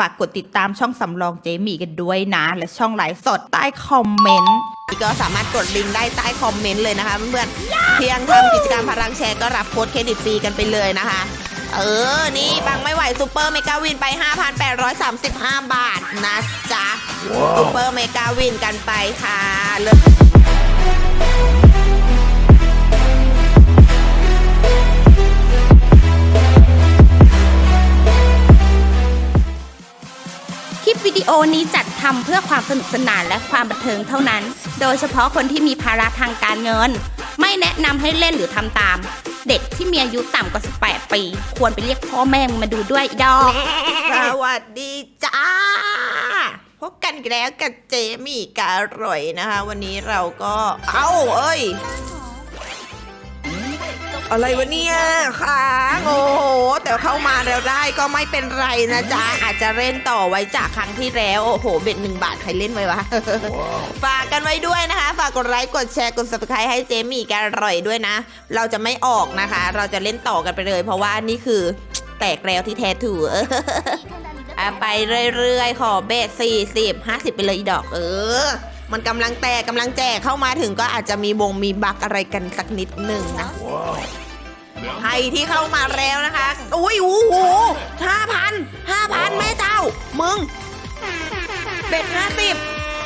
ฝากกดติดตามช่องสำรองเจมี่กันด้วยนะ และช่องไลฟ์สดใต้คอมเมนต์ก็สามารถกดลิงก์ได้ใต้คอมเมนต์เลยนะคะเพื่อนๆเพียงทำกิจกรรมพลังแชร์ก็รับโค้ดเครดิตฟรีกันไปเลยนะคะ เออ นี่บังไม่ไหวซูเปอร์เมกาวินไป 5,835 บาทนะจ๊ะซูเปอร์เมกาวินกันไปค่ะเลิศ โอนี้จัดทำเพื่อความสนุกสนานและความบันเทิงเท่านั้น โดยเฉพาะคนที่มีภาระทางการเงิน ไม่แนะนำให้เล่นหรือทำตาม เด็กที่มีอายุต่ำกว่า 18 ปี ควรไปเรียกพ่อแม่มึงมาดูด้วยดอก สวัสดีจ้า พบกันอีกแล้วกับเจมี่การ่อยนะคะ วันนี้เราก็ เอ้าเอ้ย อะไรวะเนี่ยค้างโอ้โห แต่เข้ามาแล้วได้ก็ไม่เป็นไรนะจ๊ะ อาจจะเล่นต่อไว้จากครั้งที่แล้ว โอ้โห เบ็ดหนึ่งบาทใครเล่นไว้วะ ฝากกันไว้ด้วยนะคะ ฝากกดไลค์ กดแชร์ กด subscribe ให้เจมี่การร่อยด้วยนะ เราจะไม่ออกนะคะ เราจะเล่นต่อกันไปเลย เพราะว่านี่คือแตกแล้วที่แท้ถูอะไปเรื่อยๆ ขอเบสสี่สิบห้าสิบไปเลยอีดอกเออ มันกำลังแตกกำลังแจกเข้ามาถึงก็อาจจะมีบงมีบักอะไรกันสักนิดหนึ่งนะใครที่เข้ามาแล้วนะคะอุ้ยโอ้โหห้าพันห้าพันแม่เจ้า มึงเบ็ดห้าสิบ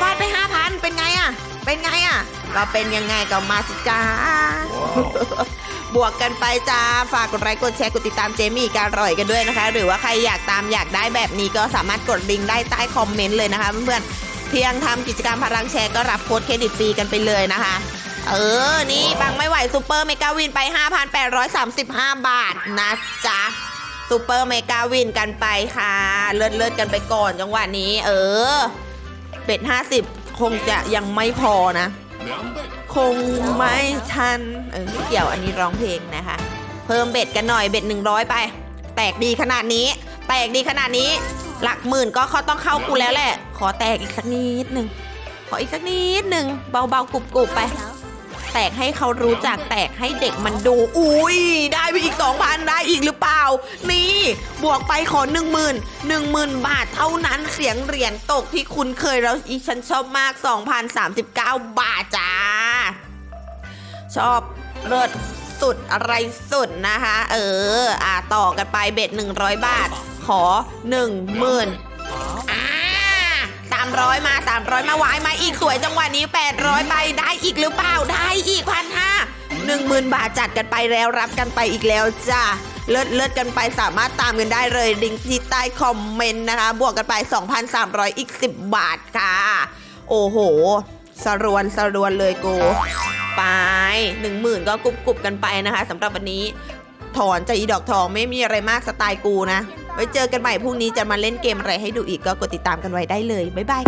ฟาดไปห้าพันเป็นไงอะเป็นไงอะก็เป็นยังไงก็มาสิจ้าบวกกันไปจ้า ฝากกดไลค์กดแชร์กดติดตามเจมี่การร่อยกันด้วยนะคะ หรือว่าใครอยากตามอยากได้แบบนี้ก็สามารถกดลิงก์ได้ใต้คอมเมนต์เลยนะคะเพื่อนๆ เพียงทำกิจกรรมพลังแชร์ก็รับโค้ดเครดิตฟรีกันไปเลยนะคะ เออ นี่บังไม่ไหวซูเปอร์เมกาวินไป 5,835 บาทนะจ๊ะซูเปอร์เมกาวินกันไปค่ะ เลิศเลิศกันไปก่อนจังหวะนี้ เออ เป็ด 50 คงจะยังไม่พอนะ คงไม่ทัน เออไม่เกี่ยวอันนี้ร้องเพลงนะคะ เพิ่มเบ็ดกันหน่อยเบ็ด 100 ไป แตกดีขนาดนี้ แตกดีขนาดนี้ หลักหมื่นก็เขาต้องเข้ากูแล้วแหละ ขอแตกอีกสักนิดหนึ่งขออีกสักนิดหนึ่งเบาๆกรุบๆไป แตกให้เขารู้จักแตกให้เด็กมันดู อุ้ยได้ไปอีก2,000ได้อีกหรือเปล่า นี่ บวกไปขอ1 0 0 0 0 1 0,000บาทเท่านั้นเสียงเหรียญตกที่คุณเคยแล้วอีฉันชอบมาก 2,039 บาทจ้า ชอบเลิศสุดอะไรสุดนะคะ เออ อ่าต่อกันไปเบ็ด100 บาท ขอ 1 0,000อ่า สามร้อยมาสามร้อยมาวายมาอีกสวยจังหวะนี้ 800 ไปได้อีกหรือเปล่าได้อีกพันห้าหนึ่งหมื่นบาทจัดกันไปแล้วรับกันไปอีกแล้วจ้าเลิศเลิศกันไปสามารถตามกันได้เลยลิงก์ที่ใต้คอมเมนต์นะคะ บวกกันไป 2,300 อีก 10 บาทค่ะ โอ้โห สรวนสรวนเลยกูไปหนึ่งหมื่นก็กรุบกรุบกันไปนะคะสำหรับวันนี้ ถอนจอีดอกทองไม่มีอะไรมากสไตล์กูนะ ไว้เจอกันใหม่พรุ่งนี้จะมาเล่นเกมอะไรให้ดูอีกก็กดติดตามกันไว้ได้เลยบ๊ายบาย